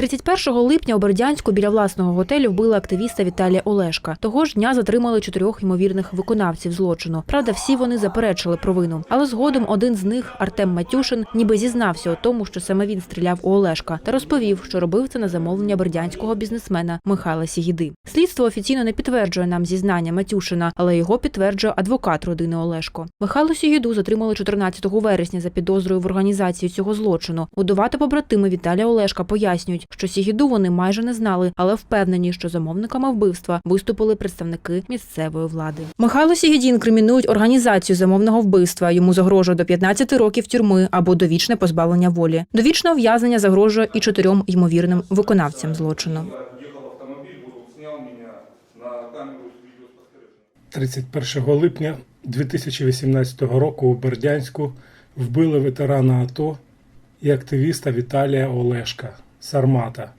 31 липня у Бердянську біля власного готелю вбили активіста Віталія Олешка. Того ж дня затримали чотирьох ймовірних виконавців злочину. Правда, всі вони заперечили провину. Але згодом один з них, Артем Матюшин, ніби зізнався у тому, що саме він стріляв у Олешка, та розповів, що робив це на замовлення бердянського бізнесмена Михайла Сігіди. Слідство офіційно не підтверджує нам зізнання Матюшина, але його підтверджує адвокат родини Олешко. Михайло Сігіду затримали 14 вересня за підозрою в організації цього злочину. Удова побратими Віталія Олешка пояснюють, що Сігіду вони майже не знали, але впевнені, що замовниками вбивства виступили представники місцевої влади. Михайло Сігіді інкримінують організацію замовного вбивства. Йому загрожує до 15 років тюрми або довічне позбавлення волі. Довічне ув'язнення загрожує і чотирьом ймовірним виконавцям злочину. Ехал автомобиль, вот снял меня на камеру видеоспостережения. 31 липня 2018 року у Бердянську вбили ветерана АТО і активіста Віталія Олешка Сармата.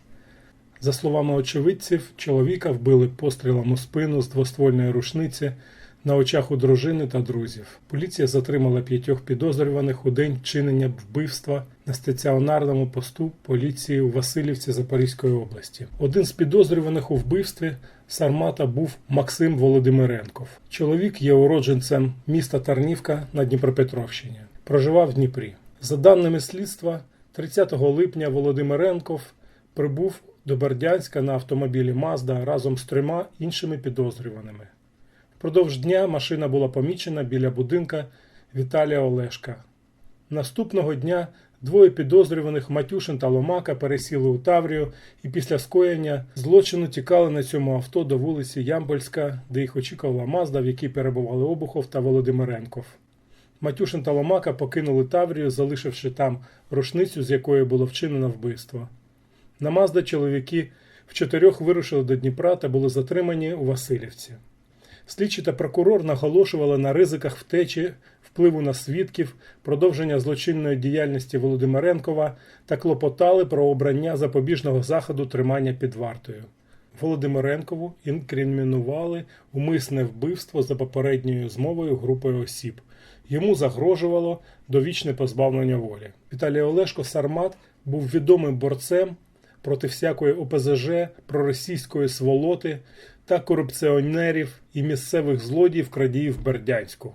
За словами очевидців, чоловіка вбили пострілом у спину з двоствольної рушниці на очах у дружини та друзів. Поліція затримала п'ятьох підозрюваних у день вчинення вбивства на стаціонарному посту поліції у Васильівці Запорізької області. Один з підозрюваних у вбивстві Сармата був Максим Володимиренков. Чоловік є уродженцем міста Тарнівка на Дніпропетровщині. Проживав в Дніпрі. За даними слідства, 30 липня Володимиренков прибув до Бердянська на автомобілі Мазда разом з трьома іншими підозрюваними. Впродовж дня машина була помічена біля будинка Віталія Олешка. Наступного дня двоє підозрюваних Матюшин та Ломака пересіли у Таврію і після скоєння злочину тікали на цьому авто до вулиці Ямбольська, де їх очікувала Мазда, в якій перебували Обухов та Володимиренков. Матюшин та Ломака покинули Таврію, залишивши там рушницю, з якої було вчинено вбивство. На Мазда чоловіки в чотирьох вирушили до Дніпра та були затримані у Васильівці. Слідчі та прокурор наголошували на ризиках втечі, впливу на свідків, продовження злочинної діяльності Володимиренкова та клопотали про обрання запобіжного заходу тримання під вартою. Володимиренкову інкримінували умисне вбивство за попередньою змовою групою осіб. Йому загрожувало довічне позбавлення волі. Віталій Олешко Сармат був відомим борцем проти всякої ОПЗЖ, проросійської сволоти та корупціонерів і місцевих злодіїв крадіїв Бердянську.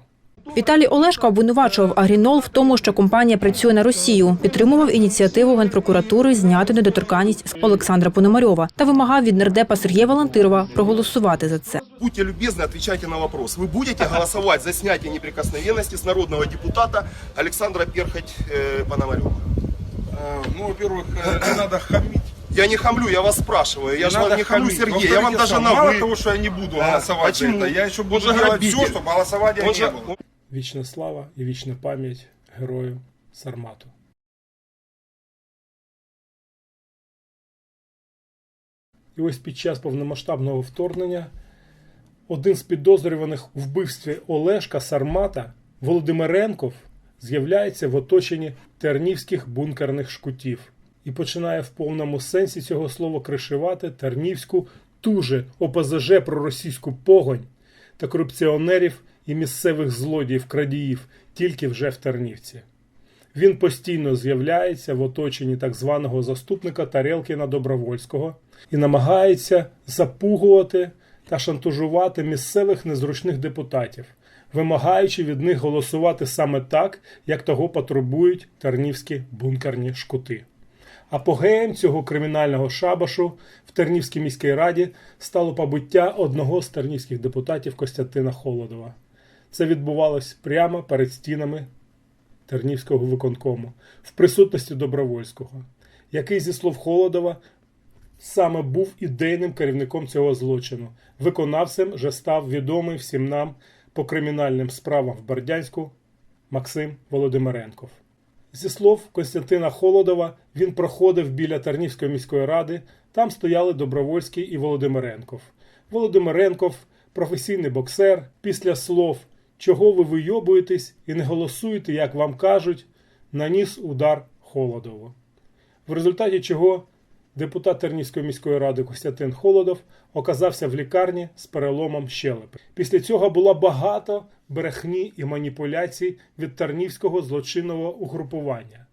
Віталій Олешко обвинувачував Агрінол в тому, що компанія працює на Росію, підтримував ініціативу генпрокуратури зняти недоторканність з Олександра Пономарьова та вимагав від нардепа Сергія Валентирова проголосувати за це. Будьте любезны, отвечайте на вопрос. Вы будете голосовать за снятие неприкосновенности с народного депутата Александра Перхоть э, Пономарева? Э, Ну, во-первых, э, не надо хамить. Я не хамлю, я вас спрашиваю. Я же надо вам не хамлю, хамить. Сергей. Во-вторых, Я вам даже что, на Мало вы. того, что я не буду А, голосовать почему? за это, я еще Он буду же делать грабитель. все, чтобы голосования Он не же- было. Вічна слава і вічна пам'ять герою Сармату. І ось під час повномасштабного вторгнення один з підозрюваних у вбивстві Олешка Сармата Володимиренков з'являється в оточенні тернівських бункерних шкутів і починає в повному сенсі цього слова кришувати тернівську ту же ОПЗЖ проросійську погонь та корупціонерів і місцевих злодіїв крадіїв тільки вже в Тернівці. Він постійно з'являється в оточенні так званого заступника Тарелкіна Добровольського і намагається запугувати та шантажувати місцевих незручних депутатів, вимагаючи від них голосувати саме так, як того потребують тернівські бункерні шкути. Апогеєм цього кримінального шабашу в Тернівській міській раді стало побиття одного з тернівських депутатів Костянтина Холодова. Це відбувалось прямо перед стінами Тернівського виконкому в присутності Добровольського, який, зі слов Холодова, саме був ідейним керівником цього злочину. Виконавцем же став відомий всім нам по кримінальним справам в Бердянську Максим Володимиренков. Зі слов Костянтина Холодова, він проходив біля Тарнівської міської ради. Там стояли Добровольський і Володимиренков. Володимиренков, професійний боксер, після слов Чого ви вийобуєтесь і не голосуєте, як вам кажуть, наніс удар Холодову. В результаті чого депутат Тернівської міської ради Костянтин Холодов оказався в лікарні з переломом щелепи. Після цього було багато брехні і маніпуляцій від Тернівського злочинного угрупування,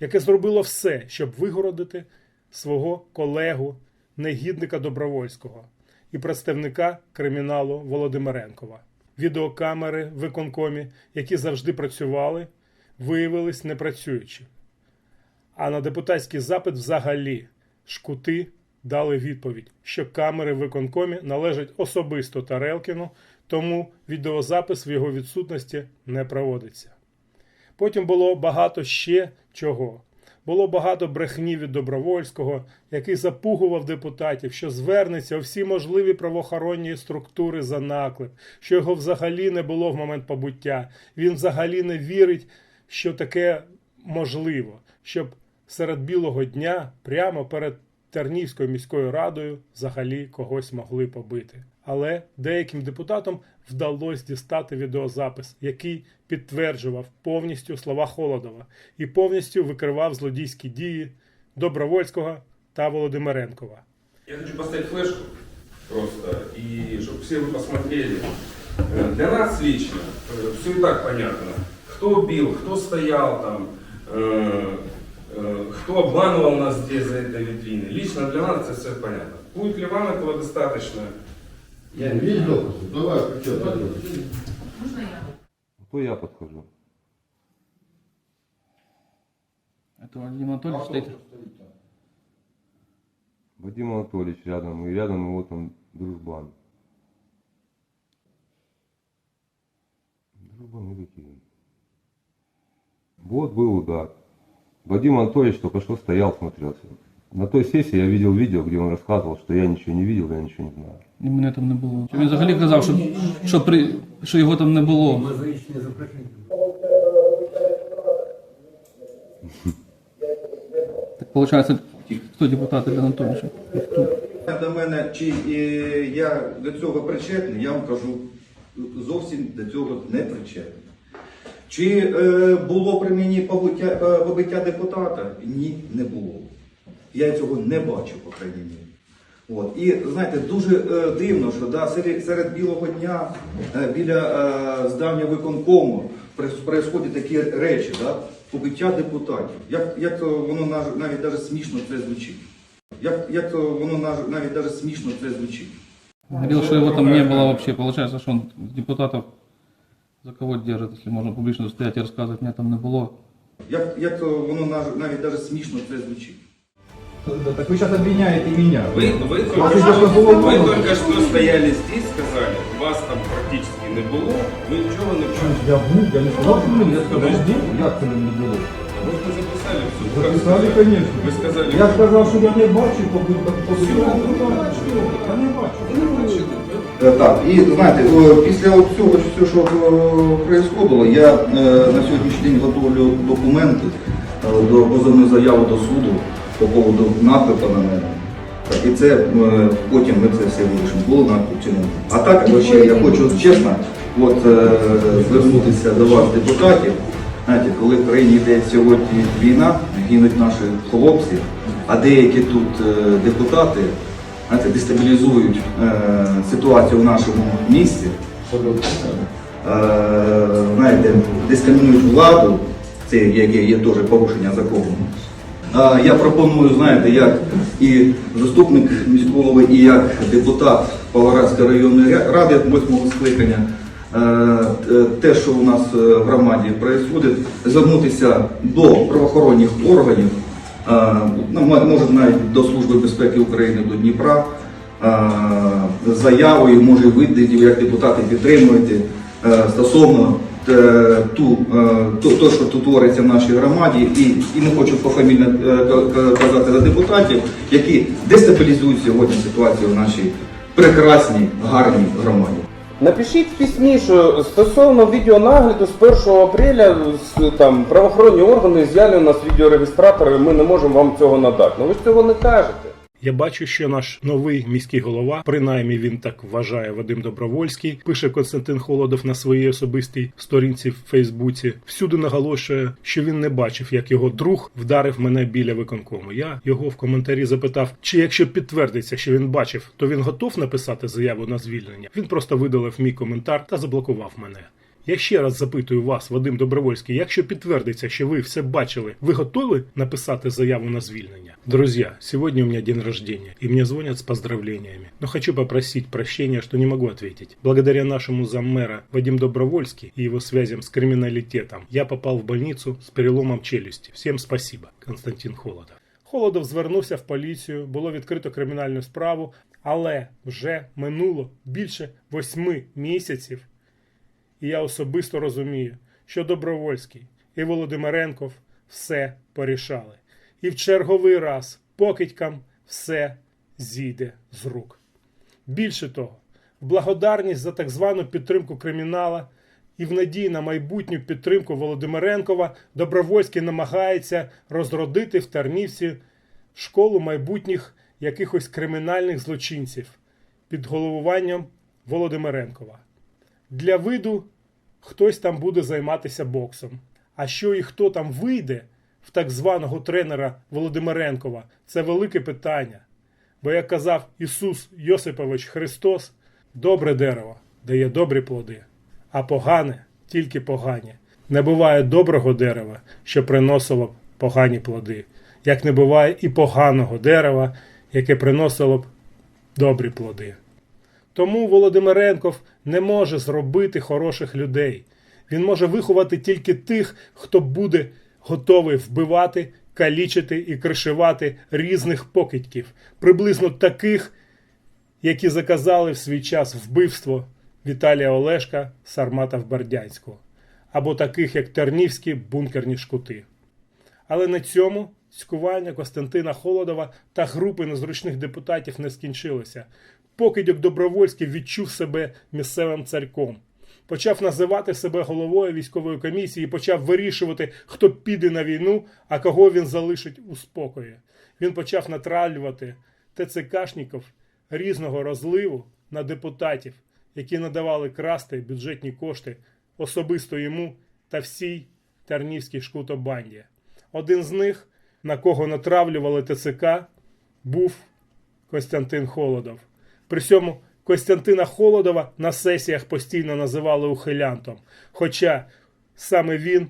яке зробило все, щоб вигородити свого колегу, негідника Добровольського і представника криміналу Володимиренкова. Відеокамери в виконкомі, які завжди працювали, виявились непрацюючі. А на депутатський запит взагалі шкути дали відповідь, що камери в виконкомі належать особисто Тарелкіну, тому відеозапис в його відсутності не проводиться. Потім було багато ще чого. Було багато брехні від Добровольського, який запугував депутатів, що звернеться у всі можливі правоохоронні структури за наклеп, що його взагалі не було в момент побуття. Він взагалі не вірить, що таке можливо, щоб серед білого дня прямо перед Тернівською міською радою взагалі когось могли побити Але деяким депутатам вдалося дістати відеозапис, який підтверджував повністю слова Холодова і повністю викривав злодійські дії Добровольського та Володимиренкова. Я хочу поставить флешку просто, и чтобы все вы посмотрели. Э, Для нас лично все и так понятно. Кто бил, кто стоял там, э, э, кто обманывал нас здесь за этой витриной. Лично для нас это все понятно. Будет ли вам этого достаточно? Я не Есть допуски? Давай, включай. То я подхожу. Это Владимир Анатольевич стоит. Вадим Анатольевич рядом, и рядом его там дружбан. Дружбаны какие. Вот был удар. Вадим Анатольевич только что стоял, смотрелся. На той сессии я видел видео, где он рассказывал, что я ничего не видел, я ничего не знаю. І мене там не було. Він взагалі казав, що, що, при, що його там не було. Так виходить, хто депутат Ілля Анатольовича? До мене, чи е, я до цього причетний, я вам кажу, зовсім до цього не причетний. Чи е, було при мені побиття, е, побиття депутата? Ні, не було. Я цього не бачив, по крайній мірі. От. І знаєте, дуже е, дивно, що да, серед, серед білого дня е, біля е, здання виконкому происходять такі речі, да, побиття депутатів. Як, як е, воно наж- навіть даже смішно це звучить. Як, як е, воно наж- навіть даже смішно це звучить. Говорил, что его там не было вообще. Получается, что он депутатов за кого держит, если можно публично стоять и рассказывать, меня там не было. Як, як е, воно наж- навіть даже смішно це звучить. Так вы сейчас обвиняете меня. Вы, вы, только, Вот что, идет по голову. вы только что стояли здесь, сказали, вас там практически не было, ви нічого не чули. Я був, я не сказав, що мені, я сказав, як це мені не було. Ви ж не записали все. Записали, звісно. Ви сказали, Я сказав, що я не бачив, побудь Я не бачив. Е, Так, і знаєте, о, після от цього всього, що відбувалося, я е, на сьогоднішній день готовлю документи е, до позовну заяву до суду по поводу наклепа на мене. Так, і це е, потім ми це все вирішимо. Було наклеп чи не було. А так ще я хочу чесно от, е, звернутися до вас, депутатів. Знаєте, коли в країні йде сьогодні війна, гинуть наші хлопці, а деякі тут е, депутати знаєте, дестабілізують ситуацію в нашому місті, знаєте, дискримінують владу, це яке є теж порушення закону. Я пропоную, знаєте, як і заступник міського голови, і як депутат Павлоградської районної ради 8 скликання, е, е, те, що у нас е, в громаді відбувається, звернутися до правоохоронних органів, ну, може навіть до Служби безпеки України до Дніпра, заявою, може ви як депутати підтримуєте стосовно ту, е, то, то, що тут твориться в нашій громаді, і, і не хочу пофамільно е, ка- ка- казати за депутатів, які дестабілізують сьогодні ситуацію в нашій прекрасній, гарній громаді. Напишіть що стосовно відеонагляду з 1 апреля з, там, правоохоронні органи зняли у нас відеореєстратори, ми не можемо вам цього надати. Ну ви ж цього не кажете. Я бачу, що наш новий міський голова, принаймні він так вважає Вадим Добровольський, пише Константин Холодов на своїй особистій сторінці в Фейсбуці. Всюди наголошує, що він не бачив, як його друг вдарив мене біля виконкому. Я його в коментарі запитав, чи якщо підтвердиться, що він бачив, то він готов написати заяву на звільнення. Він просто видалив мій коментар та заблокував мене. Я ще раз запитую вас, Вадим Добровольський, якщо підтвердиться, що ви все бачили, ви готові написати заяву на звільнення? Друзья, сегодня у меня день рождения, и мне звонят с поздравлениями. Но хочу попросить прощения, что не могу ответить. Благодаря нашему заммэра Вадим Добровольский и его связям с криминалитетом, я попал в больницу з переломом челюсті. Всім спасибо. Константин Холодов. Холодов звернувся в поліцію, було відкрито кримінальну справу, але вже минуло більше восьми місяців. І я особисто розумію, що Добровольський і Володимиренков все порішали. І в черговий раз покидькам все зійде з рук. Більше того, в благодарність за так звану підтримку кримінала і в надії на майбутню підтримку Володимиренкова Добровольський намагається розродити в Тарнівці школу майбутніх якихось кримінальних злочинців під головуванням Володимиренкова. Для виду хтось там буде займатися боксом. А що і хто там вийде в так званого тренера Володимиренкова, це велике питання. Бо, як казав Ісус Йосипович Христос, добре дерево дає добрі плоди, а погане тільки погані. Не буває доброго дерева, що приносило б погані плоди, як не буває і поганого дерева, яке приносило б добрі плоди. Тому Володимиренков не може зробити хороших людей. Він може виховати тільки тих, хто буде готовий вбивати, калічити і кришувати різних покидьків, приблизно таких, які заказали в свій час вбивство Віталія Олешка Сармата в Бердянську, або таких, як Тернівські бункерні шкути. Але на цьому цькування Костянтина Холодова та групи незручних депутатів не скінчилося. Покидьок Добровольський відчув себе місцевим царьком. Почав називати себе головою військової комісії почав вирішувати, хто піде на війну, а кого він залишить у спокої. Він почав натравлювати ТЦКшників різного розливу на депутатів, які надавали красти бюджетні кошти особисто йому та всій Тарнівській шкутобанді. Один з них, на кого натравлювали ТЦК, був Костянтин Холодов. При цьому Костянтина Холодова на сесіях постійно називали ухилянтом, хоча саме він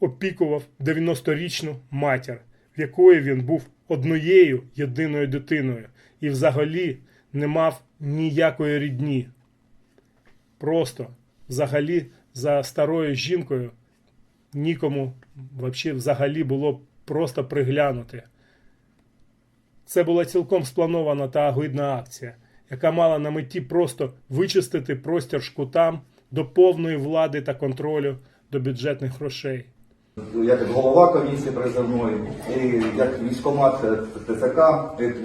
опікував 90-річну матір, в якої він був однією єдиною дитиною і взагалі не мав ніякої рідні. Просто взагалі за старою жінкою нікому взагалі було просто приглянути. Це була цілком спланована та агидна акція, яка мала на меті просто вичистити простір шкутам до повної влади та контролю до бюджетних грошей. як голова комісії призовної, і як військомат ТЦК,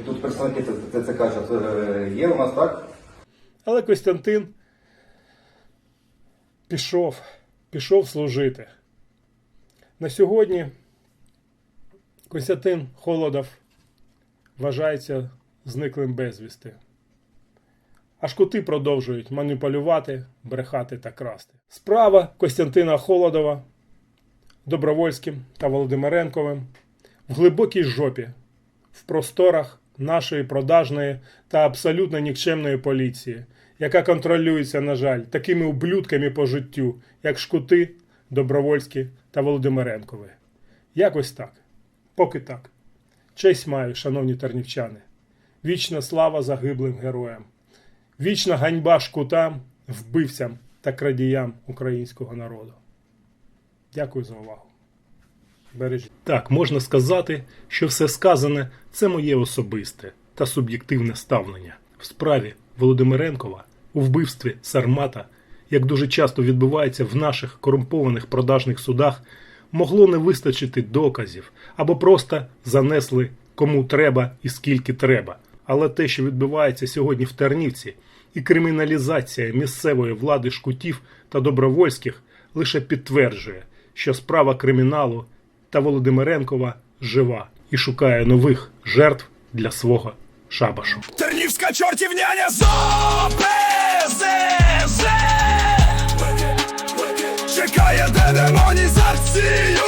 тут представники ТЦК е, є у нас, так? Але Костянтин пішов, пішов служити. На сьогодні Костянтин Холодов вважається зниклим безвісти. А шкути продовжують маніпулювати, брехати та красти. Справа Костянтина Холодова Добровольським та Володимиренковим в глибокій жопі, в просторах нашої продажної та абсолютно нікчемної поліції, яка контролюється, на жаль, такими ублюдками по життю, як Шкути, Добровольські та Володимиренкови. Якось так. Поки так. Честь маю, шановні тернівчани. Вічна слава загиблим героям. Вічна ганьба шкутам, вбивцям та крадіям українського народу. Дякую за увагу. Бережіть. Так, можна сказати, що все сказане це моє особисте та суб'єктивне ставлення. В справі Володимиренкова у вбивстві Сармата, як дуже часто відбувається в наших корумпованих продажних судах, могло не вистачити доказів або просто занесли кому треба і скільки треба. Але те, що відбувається сьогодні в Тернівці, і криміналізація місцевої влади шкутів та добровольських лише підтверджує, що справа криміналу та Володимиренкова жива і шукає нових жертв для свого шабашу. Тернівська чортівняня з ОПЗЖ де демонізацію